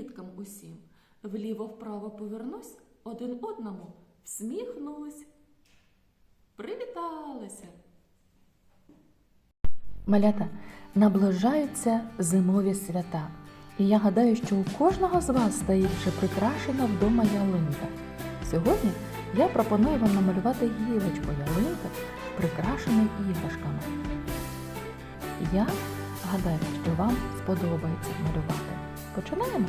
діткам усім. Вліво-вправо повернусь, один одному всміхнусь. Привіталися! Малята, наближаються зимові свята. І я гадаю, що у кожного з вас стоїть вже прикрашена вдома ялинка. Сьогодні я пропоную вам намалювати гілочку ялинки, прикрашену іграшками. Я гадаю, що вам сподобається малювати. Починаємо?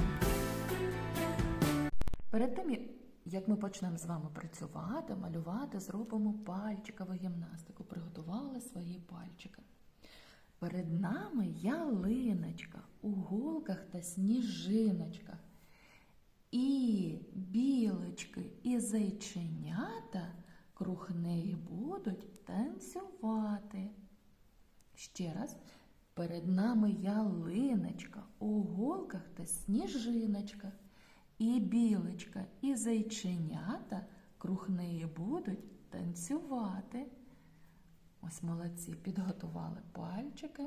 Перед тим, як ми почнемо з вами працювати, малювати, зробимо пальчикову гімнастику. Приготували свої пальчики. Перед нами ялиночка у голках та сніжиночках. І білочки і зайченята круг неї будуть танцювати. Ще раз, перед нами ялиночка у голках та сніжиночках. І білочка, і зайченята круг неї будуть танцювати. Ось молодці, підготували пальчики.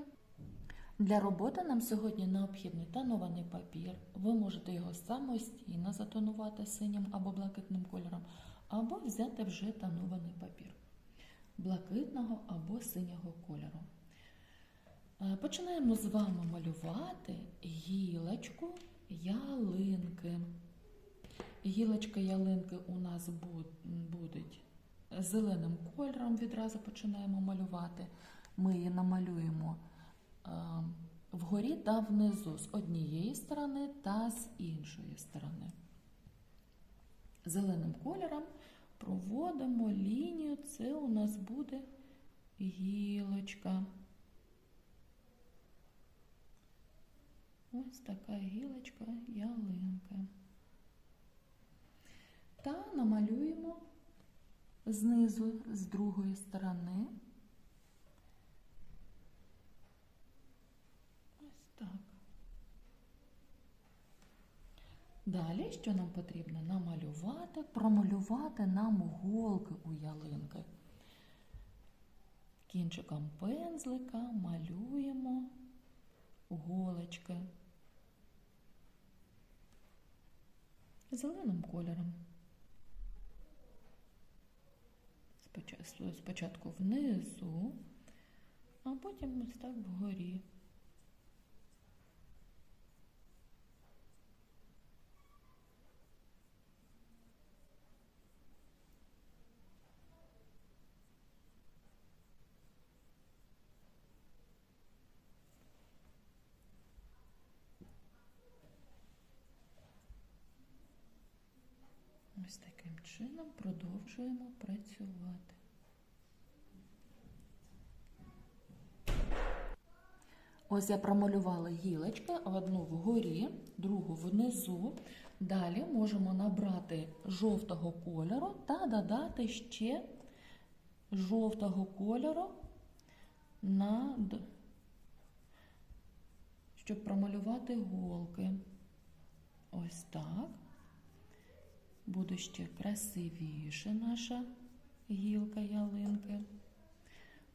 Для роботи нам сьогодні необхідний тонований папір. Ви можете його самостійно затонувати синім або блакитним кольором, або взяти вже тонований папір блакитного або синього кольору. Е, Починаємо з вами малювати гілочку ялинки. Гілочка ялинки у нас бу- будуть зеленим кольором відразу починаємо малювати. Ми її намалюємо е, вгорі та внизу з однієї сторони та з іншої сторони. Зеленим кольором проводимо лінію, це у нас буде гілочка. Ось така гілочка ялинки. Та намалюємо знизу з другої сторони. Ось так. Далі, що нам потрібно? Намалювати, промалювати нам голки у ялинки. Кінчиком пензлика малюємо голочки зеленим кольором. Спочатку внизу, а потім ось так вгорі. Ось таким чином продовжуємо працювати. Ось я промалювала гілочки, одну вгорі, другу внизу. Далі можемо набрати жовтого кольору та додати ще жовтого кольору, над, щоб промалювати голки. Ось так. Буде ще красивіше наша гілка ялинки.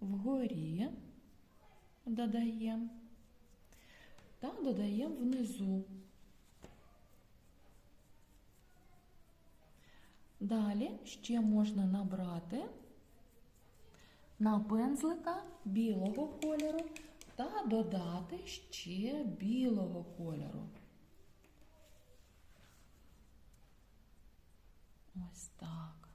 Вгорі додаємо та додаємо внизу. Далі ще можна набрати на пензлика білого кольору та додати ще білого кольору. Ось так.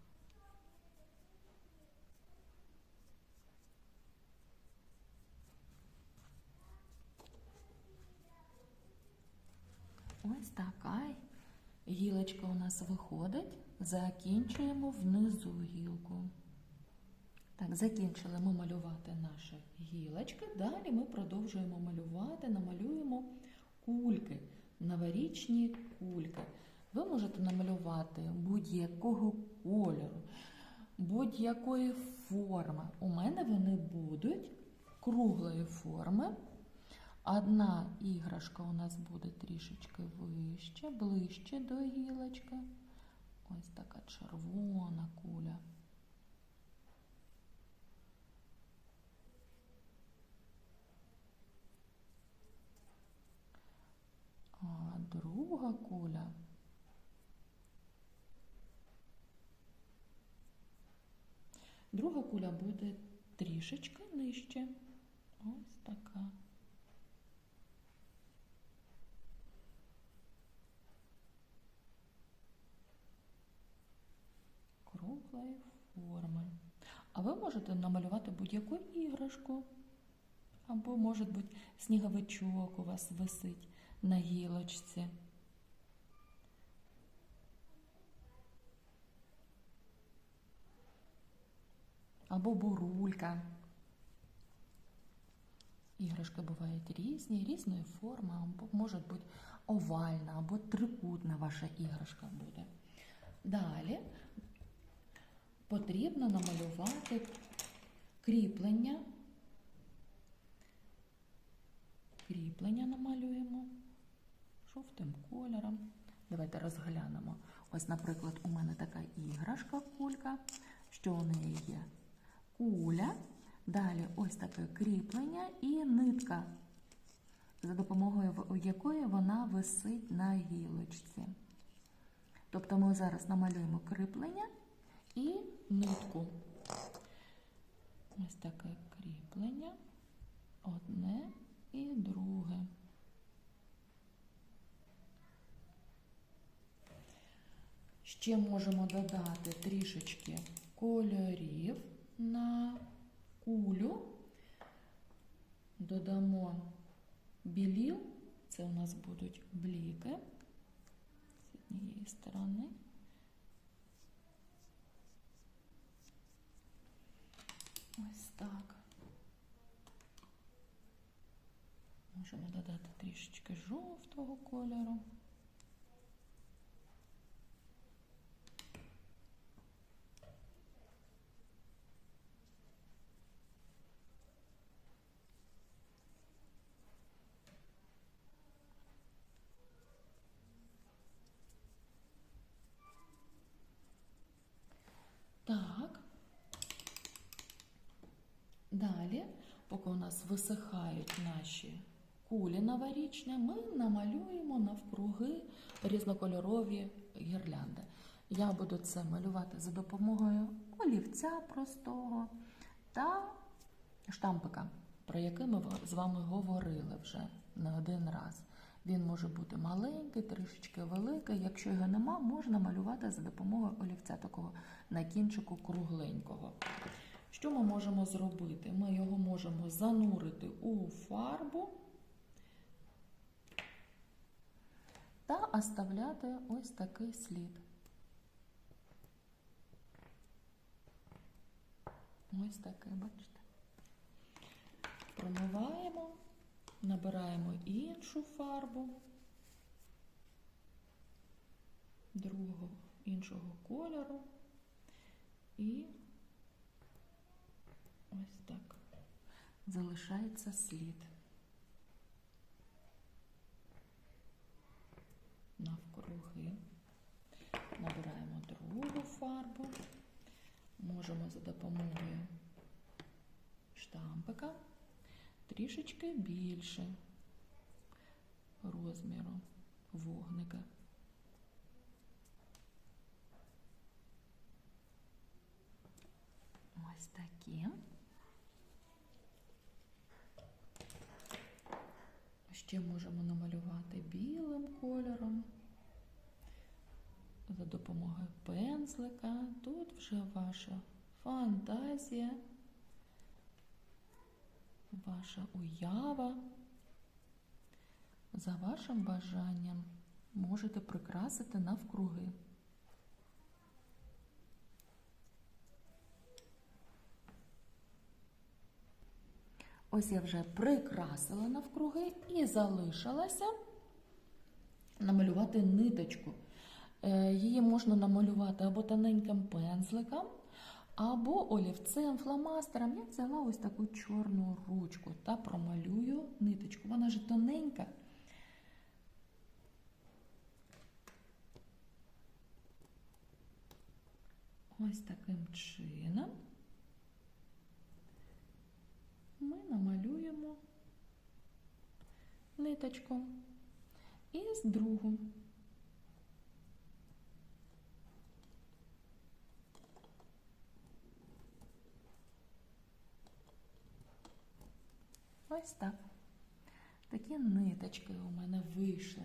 Ось така гілочка у нас виходить. Закінчуємо внизу гілку. Так, закінчили ми малювати наші гілочки. Далі ми продовжуємо малювати, намалюємо кульки, новорічні кульки. Ви можете намалювати будь-якого кольору, будь-якої форми. У мене вони будуть круглої форми. Одна іграшка у нас буде трішечки вище, ближче до гілочки. Ось така червона куля. А друга куля. Друга куля буде трішечки нижче. Ось така. Круглої форми. А ви можете намалювати будь-яку іграшку. Або, може бути, сніговичок у вас висить на гілочці. Або бурулька. Іграшки бувають різні, різної форми, може бути овальна, або трикутна ваша іграшка буде. Далі потрібно намалювати кріплення. Кріплення намалюємо жовтим кольором. Давайте розглянемо. Ось, наприклад, у мене така іграшка кулька. Що у неї є? Куля. Далі ось таке кріплення і нитка, за допомогою якої вона висить на гілочці. Тобто ми зараз намалюємо кріплення і нитку. Ось таке кріплення. Одне і друге. Ще можемо додати трішечки кольорів на кулю. Додамо біліл, це у нас будуть бліки з однієї сторони. Ось так. Можемо додати трішечки жовтого кольору. Так. Далі, поки у нас висихають наші кулі новорічні, ми намалюємо навкруги різнокольорові гірлянди. Я буду це малювати за допомогою олівця простого та штампика, про який ми з вами говорили вже не один раз. Він може бути маленький, трішечки великий. Якщо його нема, можна малювати за допомогою олівця такого на кінчику кругленького. Що ми можемо зробити? Ми його можемо занурити у фарбу та оставляти ось такий слід. Ось такий, бачите. Промиваємо, набираємо іншу фарбу другого іншого кольору і ось так залишається слід. Навкруги набираємо другу фарбу, можемо за допомогою штампика трішечки більше розміру вогника. Ось такі. Ще можемо намалювати білим кольором за допомогою пензлика. Тут вже ваша фантазія, ваша уява. За вашим бажанням можете прикрасити навкруги. Ось я вже прикрасила навкруги і залишилася намалювати ниточку. Е, Її можна намалювати або тоненьким пензликом, або олівцем, фломастером. Я взяла ось таку чорну ручку та промалюю ниточку. Вона ж тоненька. Ось таким чином ми намалюємо ниточку. І з другу. Ось так. Такі ниточки у мене вийшли.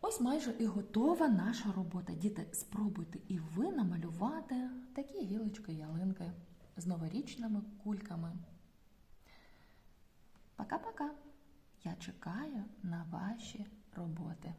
Ось майже і готова наша робота. Діти, спробуйте і ви намалювати такі гілочки ялинки з новорічними кульками. Пока-пока. Я чекаю на ваші роботи.